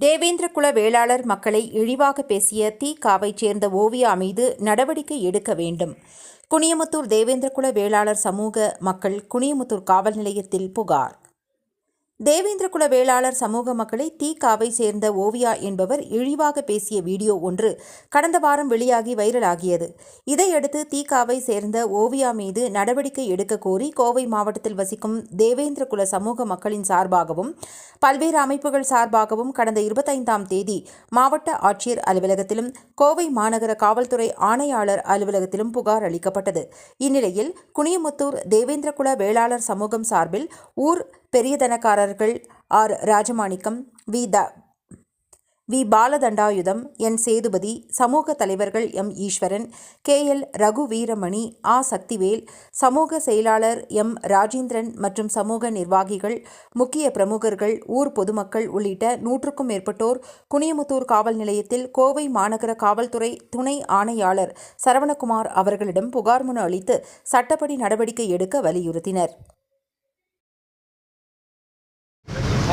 தேவேந்திரகுல வேளாளர் மக்களை இழிவாக பேசிய திகாவைச் சேர்ந்த ஓவியா மீது நடவடிக்கை எடுக்க வேண்டும். குனியமுத்தூர் தேவேந்திரகுல வேளாளர் சமூக மக்கள் குனியமுத்தூர் காவல் நிலையத்தில் புகார். தேவேந்திரகுல வேளாளர் சமூக மக்களை தீகாவை சேர்ந்த ஓவியா என்பவர் இழிவாக பேசிய வீடியோ ஒன்று கடந்த வாரம் வெளியாகி வைரலாகியது. இதையடுத்து தீகாவை சேர்ந்த ஓவியா மீது நடவடிக்கை எடுக்க கோரி கோவை மாவட்டத்தில் வசிக்கும் தேவேந்திரகுல சமூக மக்களின் சார்பாகவும் பல்வேறு அமைப்புகள் சார்பாகவும் கடந்த இருபத்தைந்தாம் தேதி மாவட்ட ஆட்சியர் அலுவலகத்திலும் கோவை மாநகர காவல்துறை ஆணையாளர் அலுவலகத்திலும் புகார் அளிக்கப்பட்டது. இந்நிலையில் குனியமுத்தூர் தேவேந்திரகுல வேளாளர் சமூகம் சார்பில் ஊர் பெரியதனக்காரர்கள் ஆர். ராஜமாணிக்கம் வி. த. வி. பாலதண்டாயுதம் என். சேதுபதி சமூக தலைவர்கள் M. Eswaran K. L. Raguveeramani ஆ. சக்திவேல் சமூக செயலாளர் எம். ராஜேந்திரன் மற்றும் சமூக நிர்வாகிகள் முக்கிய பிரமுகர்கள் ஊர் பொதுமக்கள் உள்ளிட்ட நூற்றுக்கும் மேற்பட்டோர் குனியமுத்தூர் காவல் நிலையத்தில் கோவை மாநகர காவல்துறை துணை ஆணையாளர் சரவணகுமார் அவர்களிடம் புகார் மனு அளித்து சட்டப்படி நடவடிக்கை எடுக்க வலியுறுத்தினர்.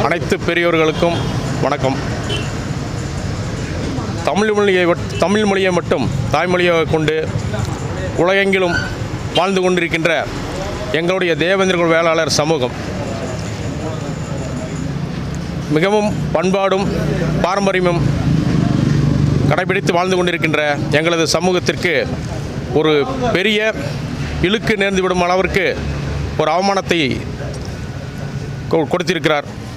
அனைத்து பெரியோர்களுக்கும் வணக்கம். தமிழ் மொழியை தமிழ் மொழியை மட்டும் தாய்மொழியாக கொண்டு உலகெங்கிலும் வாழ்ந்து கொண்டிருக்கின்ற எங்களுடைய தேவேந்திரகுல வேளாளர் சமூகம். மிகவும் பண்பாடும் பாரம்பரியமும் கடைபிடித்து வாழ்ந்து கொண்டிருக்கின்ற எங்களது சமூகத்திற்கு ஒரு பெரிய இழுக்கு நேர்ந்து விடும் அளவிற்கு ஒரு அவமானத்தை கொ- கொடுத்திருக்கிறார்.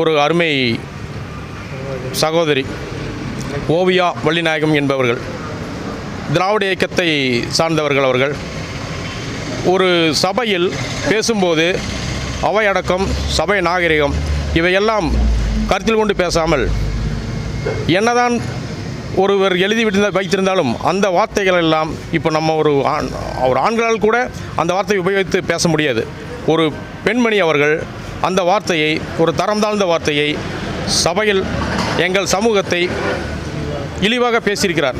ஒரு அருமை சகோதரி ஓவியா வள்ளிநாயகம் என்பவர்கள் திராவிட இயக்கத்தை சார்ந்தவர்கள் அவர்கள். ஒரு சபையில் பேசும்போது அவை அடக்கம் சபை நாகரிகம் இவையெல்லாம் கருத்தில் கொண்டு பேசாமல் என்னதான் ஒருவர் எழுதி விட்டு வைத்திருந்தாலும் அந்த வார்த்தைகள் எல்லாம் இப்போ நம்ம ஒரு ஆண் ஒரு ஆண்களால் கூட அந்த வார்த்தையை உபயோகித்து பேச முடியாது. ஒரு பெண்மணி அவர்கள் அந்த வார்த்தையை ஒரு தரம் தாழ்ந்த வார்த்தையை சபையில் எங்கள் சமூகத்தை இழிவாக பேசியிருக்கிறார்.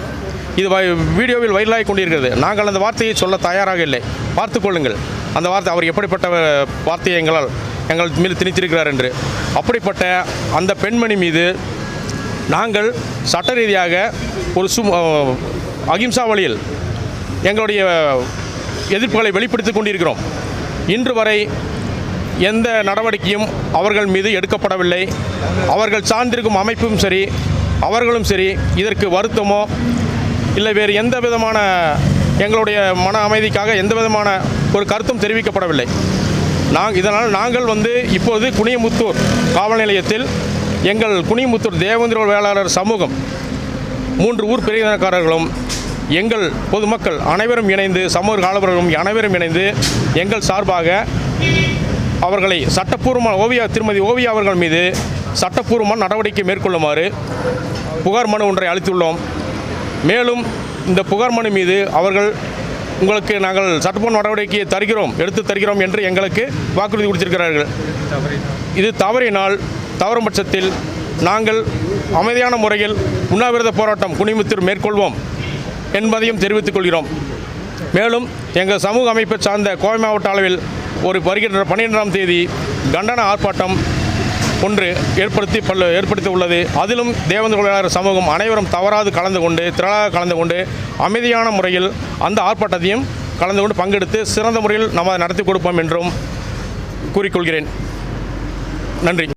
இது வை- வீடியோவில் வைரலாகி கொண்டிருக்கிறது. நாங்கள் அந்த வார்த்தையை சொல்ல தயாராக இல்லை. பார்த்து கொள்ளுங்கள். அந்த வார்த்தை அவர் எப்படிப்பட்ட வார்த்தையை எங்களால் எங்கள் மீது திணித்திருக்கிறார் என்று. அப்படிப்பட்ட அந்த பெண்மணி மீது நாங்கள் சட்ட ரீதியாக ஒரு சு அகிம்சா வழியில் எங்களுடைய எதிர்ப்புகளை வெளிப்படுத்திக் கொண்டிருக்கிறோம். இன்று வரை எந்த நடவடிக்கையும் அவர்கள் மீது எடுக்கப்படவில்லை. அவர்கள் சார்ந்திருக்கும் அமைப்பும் சரி அவர்களும் சரி இதற்கு வருத்தமோ இல்லை வேறு எந்த விதமான எங்களுடைய மன அமைதிக்காக எந்த விதமான ஒரு கருத்தும் தெரிவிக்கப்படவில்லை. நாங் இதனால் நாங்கள் வந்து இப்போது குனியமுத்தூர் காவல் நிலையத்தில் எங்கள் குனியமுத்தூர் தேவேந்திர வேளாளர் சமூகம் மூன்று ஊர் பிரிவினக்காரர்களும் எங்கள் பொதுமக்கள் அனைவரும் இணைந்து சமூக காலவர்களும் அனைவரும் இணைந்து எங்கள் சார்பாக அவர்களை சட்டப்பூர்வமான ஓவியா திருமதி ஓவியா அவர்கள் மீது சட்டப்பூர்வமான நடவடிக்கை மேற்கொள்ளுமாறு புகார் மனு ஒன்றை அளித்துள்ளோம். மேலும் இந்த புகார் மனு மீது அவர்கள் உங்களுக்கு நாங்கள் சட்டப்பூர்வ நடவடிக்கையை தருகிறோம் எடுத்து தருகிறோம் என்று எங்களுக்கு வாக்குறுதி கொடுத்திருக்கிறார்கள். இது தவறினால் தவறும் பட்சத்தில் நாங்கள் அமைதியான முறையில் உண்ணாவிரத போராட்டம் குனிமுத்தூர் மேற்கொள்வோம் என்பதையும் தெரிவித்துக் கொள்கிறோம். மேலும் எங்கள் சமூக அமைப்பை சார்ந்த கோவை மாவட்ட அளவில் ஒரு வருகின்ற பன்னிரெண்டாம் தேதி கண்டன ஆர்ப்பாட்டம் ஒன்று ஏற்படுத்தி பல்ல ஏற்படுத்தி உள்ளது அதிலும் தேவேந்திர தொழிலாளர் சமூகம் அனைவரும் தவறாது கலந்து கொண்டு திரளாக கலந்து கொண்டு அமைதியான முறையில் அந்த ஆர்ப்பாட்டத்தையும் கலந்து கொண்டு பங்கெடுத்து சிறந்த முறையில் நம்ம நடத்தி கொடுப்போம் என்றும் கூறிக்கொள்கிறேன். நன்றி.